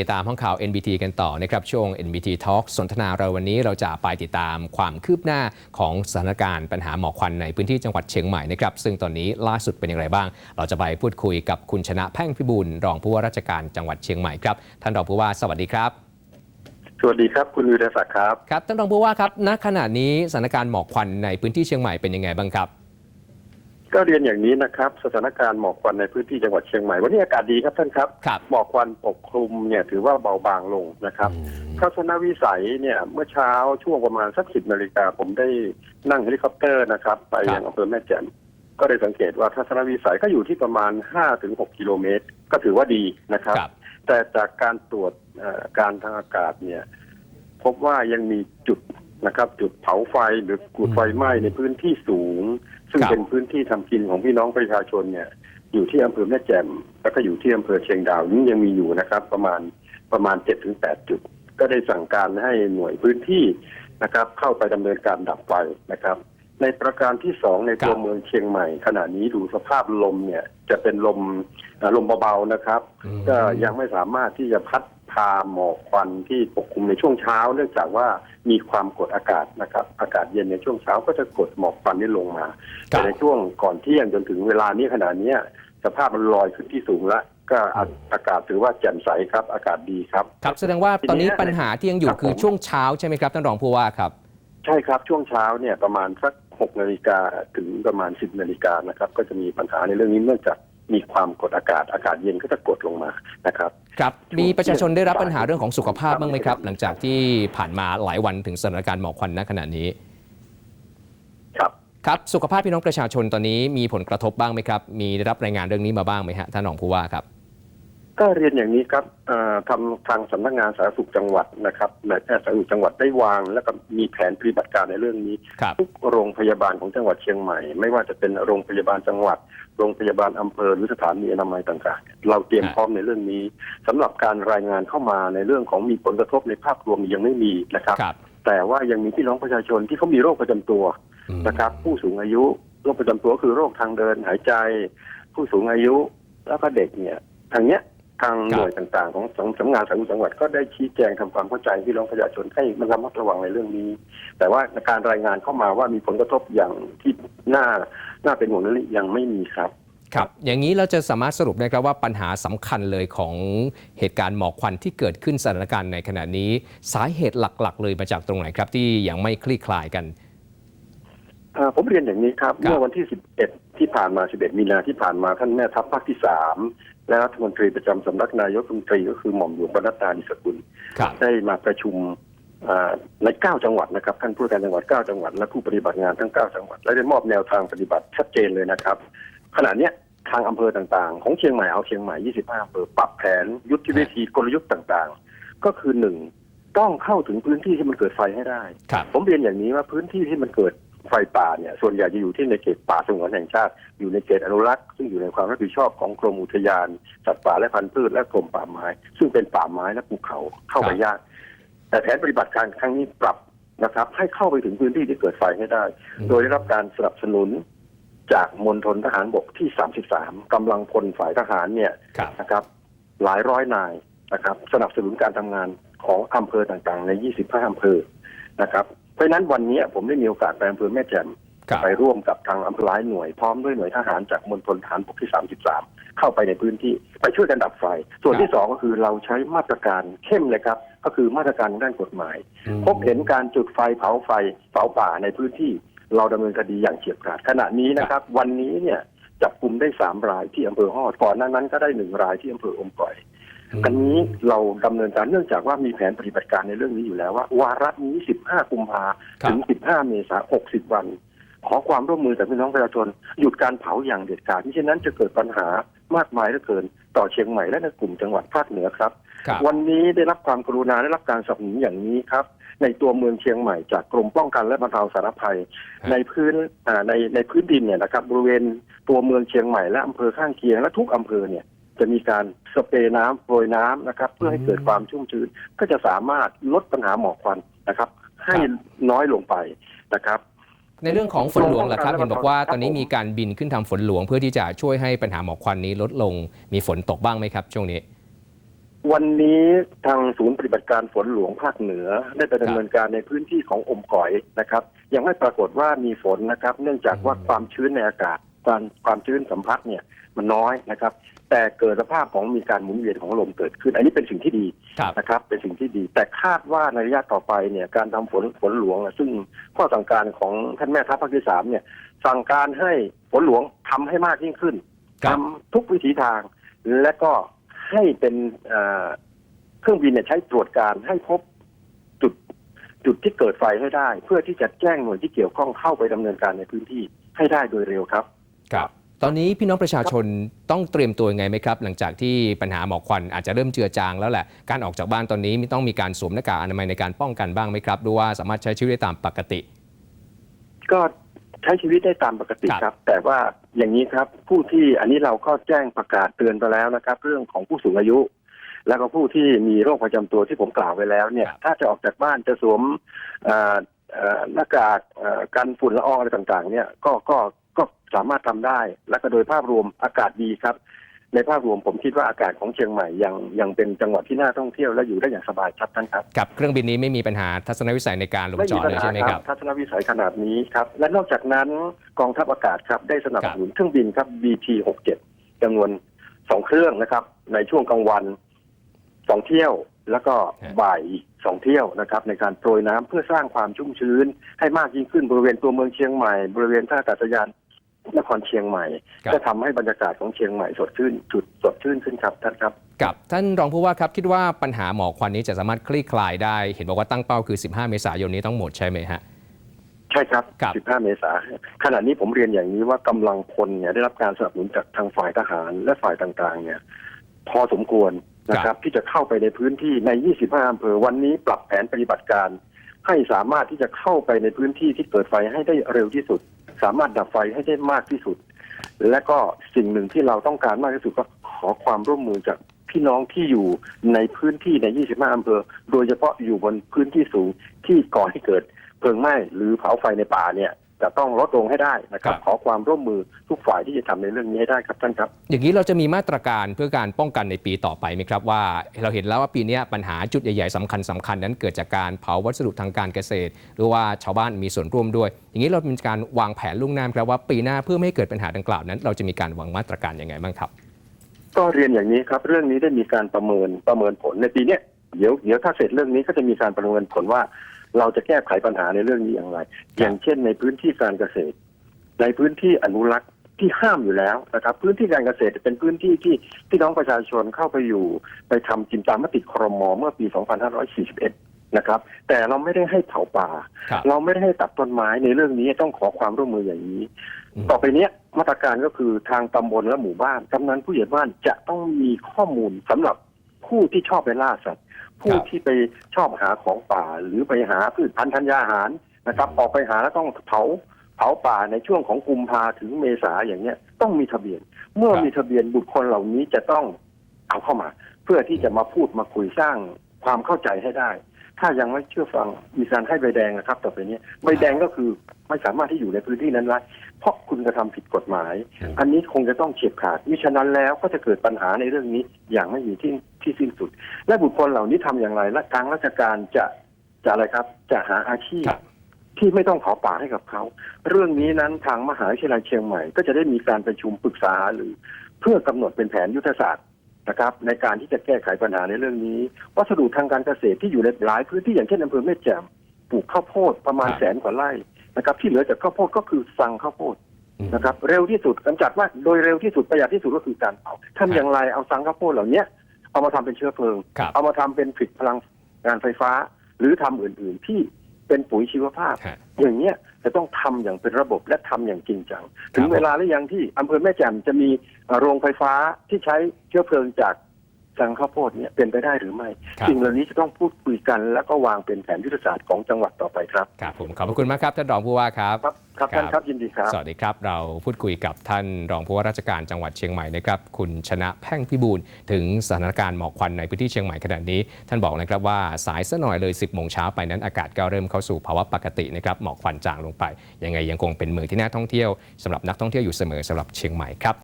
ติดตามห้องข่าว NBT กันต่อนะครับช่วง NBT Talk สนทนาเราวันนี้เราจะไปติดตามความคืบหน้าของสถานการณ์ปัญหาหมอกควันในพื้นที่จังหวัดเชียงใหม่นะครับซึ่งตอนนี้ล่าสุดเป็นอย่างไรบ้าง เราจะไปพูดคุยกับคุณชนะแพ่งพิบูลรองผู้ว่าราชการจังหวัดเชียงใหม่ครับท่านรองผู้ว่าสวัสดีครับ สวัสดีครับคุณวิรศักดิ์ครับครับท่านรองผู้ว่าครับณขณะนี้สถานการณ์หมอกควันในพื้นที่เชียงใหม่เป็นยังไงบ้างครับ ก็เรียนอย่างนี้นะครับ สถานการณ์หมอกควันในพื้นที่จังหวัดเชียงใหม่ วันนี้อากาศดีครับท่านครับ ครับ หมอกควันปกคลุมเนี่ยถือว่าเบาบางลงนะครับทัศนวิสัยเนี่ยเมื่อเช้าช่วงประมาณสักสิบนาฬิกาผมได้นั่งเฮลิคอปเตอร์นะครับ ไปยังอำเภอแม่แจ่มก็ได้สังเกตว่าทัศนวิสัยก็อยู่ที่ประมาณ5ถึง6กิโลเมตร ก็ถือว่าดีนะครับ ครับ แต่จากการตรวจเอ่อการทางอากาศเนี่ย พบว่ายังมีจุด นะครับ จุดเผาไฟหรือกุดไฟไหม้ในพื้นที่สูง ซึ่งครับ เป็นพื้นที่ทำกินของพี่น้องประชาชนเนี่ย อยู่ที่อำเภอแม่แจ่มแล้วก็อยู่ที่อำเภอเชียงดาวนี่ยังมีอยู่นะครับ ประมาณประมาณเจ็ดถึงแปดจุด ก็ได้สั่งการให้หน่วยพื้นที่นะครับ เข้าไปดำเนินการดับไฟนะครับ ในประการที่สองในตัวครับ เมืองเชียงใหม่ ขณะนี้ดูสภาพลมเนี่ยจะเป็นลมอ่าลมเบาๆนะครับ อืม ก็ยังไม่สามารถที่จะพัด พาหมอกควันที่ปกคลุมในช่วงเช้า เนื่องจากว่ามีความกดอากาศนะครับ อากาศเย็นในช่วงเช้าก็จะกดหมอกควันนี้ลงมาครัแต่บในช่วงก่อนเที่ยงจนถึงเวลานี้ขณะเนี้ยสภาพมันลอยขึ้นที่สูงแล้วก็อาอากาศถือว่าแจ่มใสครับ อากาศดีครับ ครับ แสดงว่าตอนนี้ทีนี้ปัญหาที่ยังอยู่ครับคือผมช่วงเช้าใช่ไหมครับท่านรองผู้ว่าครับ ใช่ครับช่วงเช้าเนี่ยประมาณสักหกนาฬิกาถึงประมาณสิบนาฬิกานะครับ ก็จะมีปัญหาในเรื่องนี้เนื่องจาก มีความกดอากาศอากาศเย็นก็จะกดลงมานะครับครับช่วงมีประชาชนได้รับบ่ายปัญหาเรื่องของสุขภาพครับบ้างไหมครับ หลังจากที่ผ่านมาหลายวันถึงสถานการณ์หมอกควันณขณะนี้ ครับครับสุขภาพพี่น้องประชาชนตอนนี้มีผลกระทบบ้างไหมครับ มีได้รับรายงานเรื่องนี้มาบ้างไหมฮะท่านรองผู้ว่าครับก็เรียนอย่างนี้ครับเอ่อทำทางสำนักงานสาธารณสุขจังหวัดนะครับนายแพทย์สาธารณสุขจังหวัดได้วาง แล้วก็มีแผนปฏิบัติการในเรื่องนี้ครับทุกโรงพยาบาลของจังหวัดเชียงใหม่ ไม่ว่าจะเป็นโรงพยาบาลจังหวัด โรงพยาบาลอำเภอหรือสถานีอนามัยต่างๆ เราเตรียมครับพร้อมในเรื่องนี้สำหรับการรายงานเข้ามาในเรื่องของมีผลกระทบในภาพรวมยังไม่มีนะครับครับแต่ว่ายังมีพี่น้องประชาชนที่เขามีโรคประจำตัวอืมนะครับ ผู้สูงอายุโรคประจำตัวคือโรคทางเดินหายใจ ผู้สูงอายุแล้วก็เด็กเนี่ยทางเนี้ย ทางครับหน่วยต่างๆ ของสำสำนักงานสาธารณสุขจังหวัดก็ได้ชี้แจงทำความเข้าใจพี่น้องประชาชนให้มันระมัดระวังในเรื่องนี้ แต่ว่าการรายงานเข้ามาว่ามีผลกระทบอย่างที่น่าน่าเป็นห่วงนั้นยังไม่มีครับครับ อย่างนี้เราจะสามารถสรุปได้ครับว่าปัญหาสำคัญเลยของเหตุการณ์หมอกควันที่เกิดขึ้นสถานการณ์ในขณะนี้ สาเหตุหลักๆ เลยมาจากตรงไหนครับที่ยังไม่คลี่คลายกันอ่าผมเรียนอย่างนี้ครับครับเมื่อวันที่ 11 ที่ผ่านมา 11 มีนาที่ผ่านมาท่านแม่ทัพภาคที่3และรัฐมนตรีประจำสำนักนายกรัฐมนตรีก็คือหม่อมหลวงปนัดดาดิสกุลครับได้มาประชุมอ่าใน 9 จังหวัดนะครับท่านผู้ว่าการจังหวัด 9 จังหวัด และผู้ปฏิบัติงานทั้ง 9 จังหวัด และได้มอบแนวทางปฏิบัติชัดเจนเลยนะครับ ขณะเนี้ยทางอำเภอต่างๆ ของเชียงใหม่เอาเชียงใหม่ 25อำเภอปรับแผนยุทธวิธีกลยุทธ์ต่างๆ ก็คือหนึ่งต้องเข้าถึงพื้นที่ที่มันเกิดไฟให้ได้ครับผมเรียนอย่างนี้ว่าพื้นที่ที่มันเกิด ไฟป่าเนี่ยส่วนใหญ่จะอยู่ที่ในเขตป่าสงวนแห่งชาติ อยู่ในเขตอนุรักษ์ ซึ่งอยู่ในความรับผิดชอบของกรมอุทยาน สัตว์ป่าและพันธุ์พืชและกรมป่าไม้ ซึ่งเป็นป่าไม้และภูเขาเข้าไปครับยาก แต่แผนปฏิบัติการครั้งนี้ปรับนะครับ ให้เข้าไปถึงพื้นที่ที่เกิดไฟให้ได้ โดยได้รับการสนับสนุนจากมณฑลทหารบกที่ 33กำลังพลฝ่ายทหารเนี่ยครับนะครับ หลายร้อยนายนะครับ สนับสนุนการทำงานของอำเภอต่างๆ ใน 25 อำเภอนะครับ เพราะฉะนั้นวันนี้ผมได้มีโอกาสไปอำเภอแม่แจ่มครับไปร่วมกับทางอำเภอหลายหน่วยพร้อมด้วยหน่วยทหารจากมณฑลทหารบกที่ 33 เข้าไปในพื้นที่ไปช่วยกันดับไฟ ส่วนครับที่สองก็คือเราใช้มาตรการเข้มเลยครับ ก็คือมาตรการทางด้านกฎหมาย พบเห็นการจุดไฟเผาไฟเผาป่าในพื้นที่ เราดำเนินคดีอย่างเฉียบขาดขณะนี้นะครับ วันนี้เนี่ยจับกลุ่มได้สามรายที่อำเภอฮอดก่อนหน้านั้นก็ได้หนึ่งรายที่อำเภออมก่อย อันนี้เราดำเนินการเนื่องจากว่ามีแผนปฏิบัติการในเรื่องนี้อยู่แล้วว่า วาระนี้ 15 กุมภาครับถึง 15 เมษายน 60 วัน ขอความร่วมมือจากพี่น้องประชาชนหยุดการเผาอย่างเด็ดขาดที่เช่นนั้นจะเกิดปัญหามากมายเหลือเกิน ต่อเชียงใหม่และในกลุ่มจังหวัดภาคเหนือครับครับวันนี้ได้รับความกรุณาได้รับการสนับสนุนอย่างนี้ครับ ในตัวเมืองเชียงใหม่จากกรมป้องกันและบรรเทาสาธารณภัยครับในพื้นอ่าในในพื้นดินเนี่ยนะครับบริเวณตัวเมืองเชียงใหม่และอำเภอข้างเคียงและทุกอำเภอเนี่ย จะมีการสเปรย์น้ำโปรยน้ำนะครับ เพื่อให้เกิดความชุ่มชื้นก็จะสามารถลดปัญหาหมอกควันนะครับ ให้น้อยลงไปนะครับในเรื่องของฝนหลวงล่ะครับครับเห็นบอกว่าครับตอนนี้มีการบินขึ้นทำฝนหลวง เพื่อที่จะช่วยให้ปัญหาหมอกควันนี้ลดลง มีฝนตกบ้างไหมครับ ช่วงนี้ วันนี้ทางศูนย์ปฏิบัติการฝนหลวงภาคเหนือ ได้ไปดำเนินการในพื้นที่ของอมก๋อยนะครับ ยังไม่ปรากฏว่ามีฝนนะครับ เนื่องจากว่าอืมความชื้นในอากาศความความชื้นสัมผัสเนี่ยมันน้อยนะครับ แต่เกิดสภาพของมีการหมุนเวียนของลมเกิดขึ้น อันนี้เป็นสิ่งที่ดีครับนะครับ เป็นสิ่งที่ดี แต่คาดว่าในระยะต่อไปเนี่ยการทำฝนฝนหลวงอะซึ่งข้อสั่งการของท่านแม่ทัพภาคที่สามเนี่ย สั่งการให้ฝนหลวงทำให้มากยิ่งขึ้นครัทำบทุกวิถีทาง และก็ให้เป็นเอ่อเครื่องบินเนี่ยใช้ตรวจการให้พบจุดจุดที่เกิดไฟให้ได้ เพื่อที่จะแจ้งหน่วยที่เกี่ยวข้องเข้าไปดำเนินการในพื้นที่ให้ได้โดยเร็วครับ ครับ ตอนนี้พี่น้องประชาชนต้องเตรียมตัวยังไงไหมครับ หลังจากที่ปัญหาหมอกควันอาจจะเริ่มเจือจางแล้วแหละ การออกจากบ้านตอนนี้มีต้องมีการสวมหน้ากากอนามัยในการป้องกันบ้างไหมครับหรือว่าสามารถใช้ชีวิตได้ตามปกติ ก็ใช้ชีวิตได้ตามปกติครับครับแต่ว่าอย่างนี้ครับผู้ที่อันนี้เราก็แจ้งประกาศเตือนไปแล้วนะครับ เรื่องของผู้สูงอายุ แล้วก็ผู้ที่มีโรคประจำตัวที่ผมกล่าวไว้แล้วเนี่ย ถ้าจะออกจากบ้านจะสวมเอ่อเอ่อหน้ากากเอ่อกันฝุ่นละอองอะไรต่าง ๆ เนี่ยก็ก็ ก็สามารถทำได้ และก็โดยภาพรวมอากาศดีครับ ในภาพรวมผมคิดว่าอากาศของเชียงใหม่ยังยังเป็นจังหวัดที่น่าท่องเที่ยวและอยู่ได้อย่างสบายครับท่านครับกับเครื่องบินนี้ไม่มีปัญหาทัศนวิสัยในการลงไม่จมีอดปัญเลยหาใช่ไหมคครัรับบทัศนวิสัยขนาดนี้ครับ และนอกจากนั้นกองทัพอากาศครับได้สนับสนุนเครื่องบินครับ BT 67 จำนวนสองเครื่องนะครับ ในช่วงกลางวันสองเที่ยวแล้วก็ฮะบ่ายอีกสองเที่ยวนะครับ ในการโปรยน้ำเพื่อสร้างความชุ่มชื้น ให้มากยิ่งขึ้นบริเวณตัวเมืองเชียงใหม่ บริเวณท่าอากาศยาน นครเชียงใหม่ ครับจะทำให้บรรยากาศของเชียงใหม่สดชื่นจุดสดชื่นขึ้นครับท่านครับ กับท่านรองผู้ว่าครับคิดว่าปัญหาหมอกควันนี้จะสามารถคลี่คลายได้ เห็นบอกว่าตั้งเป้าคือ 15 เมษายนนี้ต้องหมดใช่ไหมฮะ ใช่ครับ ครับ15 เมษายนขณะนี้ผมเรียนอย่างนี้ว่ากำลังพลเนี่ยได้รับการสนับสนุนจากทางฝ่ายทหารและฝ่ายต่างๆ เนี่ย พอสมควรนะครับที่จะเข้าไปในพื้นที่ใน 25 อำเภอวันนี้ปรับแผนปฏิบัติการ ให้สามารถที่จะเข้าไปในพื้นที่ที่เกิดไฟให้ได้เร็วที่สุด สามารถดับไฟให้ได้มากที่สุด และก็สิ่งหนึ่งที่เราต้องการมากที่สุดก็ขอความร่วมมือจากพี่น้องที่อยู่ในพื้นที่ใน 25 อำเภอ โดยเฉพาะอยู่บนพื้นที่สูงที่ก่อให้เกิดเพลิงไหม้หรือเผาไฟในป่าเนี่ย จะต้องลดลงให้ได้นะครับครับ ขอความร่วมมือทุกฝ่ายที่จะทำในเรื่องนี้ให้ได้ครับท่านครับ อย่างนี้เราจะมีมาตรการเพื่อการป้องกันในปีต่อไปไหมครับว่า เราเห็นแล้วว่าปีเนี้ยปัญหาจุดใหญ่ๆสำคัญสคัญๆนั้นเกิดจากการเผาวัสดุทางการเกษตร หรือว่าชาวบ้านมีส่วนร่วมด้วย อย่างนี้เรามีการวางแผนล่วงหน้าไหมครับว่าปีหน้าเพื่อไม่ให้เกิดปัญหาดังกล่าวนั้น เราจะมีการวางมาตรการยังไงบ้างครับ ก็เรียนอย่างนี้ครับ เรื่องนี้ได้มีการประเมินประเมินผลในปีเนี้ยเดี๋ยวเดี๋ยวถ้าเสร็จเรื่องนี้ก็จะมีการประเมินผลว่า เราจะแก้ไขปัญหาในเรื่องนี้อย่างไร อย่างเช่นในพื้นที่การเกษตร ในพื้นที่อนุรักษ์ที่ห้ามอยู่แล้วนะครับ พื้นที่การเกษตรเป็นพื้นที่ที่พี่น้องประชาชนเข้าไปอยู่ ไปทำกินตามมติครมเมื่อปี 2541 นะครับ แต่เราไม่ได้ให้เผาป่าครับเราไม่ได้ให้ตัดต้นไม้ในเรื่องนี้ต้องขอความร่วมมืออย่างนี้อืมต่อไปเนี้ยมาตรการก็คือทางตำบลและหมู่บ้านกำนันผู้ใหญ่บ้านจะต้องมีข้อมูลสำหรับผู้ที่ชอบไปล่าสัตว์ ผู้ที่ไปชอบหาของป่าหรือไปหาพืชพันธุ์ธัญญาหารนะครับ ออกไปหาแล้วต้องเผาเผาป่าในช่วงของกุมภาถึงเมษาอย่างเนี้ยต้องมีทะเบียน เมื่อมีทะเบียนบุคคลเหล่านี้จะต้องเอาเข้ามา เพื่อที่จะมาพูดมาคุยสร้างความเข้าใจให้ได้ ถ้ายังไม่เชื่อฟังมีการให้ใบแดงนะครับต่อไปนี้ใบแดงก็คือไม่สามารถที่อยู่ในพื้นที่นั้นได้เพราะคุณกระทำผิดกฎหมายอืมอันนี้คงจะต้องเฉียบขาดมิฉะนั้นแล้วก็จะเกิดปัญหาในเรื่องนี้อย่างไม่มีที่ที่สิ้นสุด และบุคคลเหล่านี้ทำอย่างไรและทางราชการจะจะอะไรครับ จะหาอาชีพครับที่ไม่ต้องเผาป่าให้กับเขา เรื่องนี้นั้นทางมหาวิทยาลัยเชียงใหม่ ก็จะได้มีการประชุมปรึกษาหรือ เพื่อกำหนดเป็นแผนยุทธศาสตร์ นะครับในการที่จะแก้ไขปัญหาในเรื่องนี้ วัสดุทางการเกษตรที่อยู่ในหลายพื้นที่อย่างเช่นอำเภอแม่แจ่มปลูกข้าวโพดประมาณครับแสนกว่าไร่นะครับ ที่เหลือจากข้าวโพดก็คือสั่งข้าวโพดอืมนะครับ เร็วที่สุดกำจัดว่าโดยเร็วที่สุดประหยัดที่สุดก็คือการเผาทำอย่างไรเอาสังข้าวโพดเหล่านี้เอามาทำเป็นเชื้อเพลิงครับเอามาทำเป็นผลิตพลังงานไฟฟ้า หรือทำอื่น ๆ ที่ เป็นปุ๋ยชีวภาพ ฮะ อย่างเนี้ยจะต้องทำอย่างเป็นระบบและทำอย่างจริงจังครับถึงเวลาหรือยังที่อำเภอแม่แจ่มจะมีเอ่อโรงไฟฟ้าที่ใช้เชื้อเพลิงจาก สังข้าวโพดเนี่ยเป็นไปได้หรือไม่ครับ สิ่งเหล่านี้จะต้องพูดคุยกัน แล้วก็วางเป็นแผนยุทธศาสตร์ของจังหวัดต่อไปครับ ครับผมขอบพระคุณมากครับท่านรองผู้ว่าครับครับ ครับครับท่านครับยินดีครับ สวัสดีครับเราพูดคุยกับท่านรองผู้ว่าราชการจังหวัดเชียงใหม่นะครับคุณชนะแพ่งพิบูลถึงสถานการณ์หมอกควันในพื้นที่เชียงใหม่ขณะนี้ ท่านบอกนะครับว่าสายซะหน่อยเลย 10โมงเช้าไปนั้นอากาศก็เริ่มเข้าสู่ภาวะปกตินะครับหมอกควันจางลงไปยังไงยังคงเป็นเมืองที่น่าท่องเที่ยวสำหรับนักท่องเที่ยวอยู่เสมอสำหรับเชียงใหม่ครับ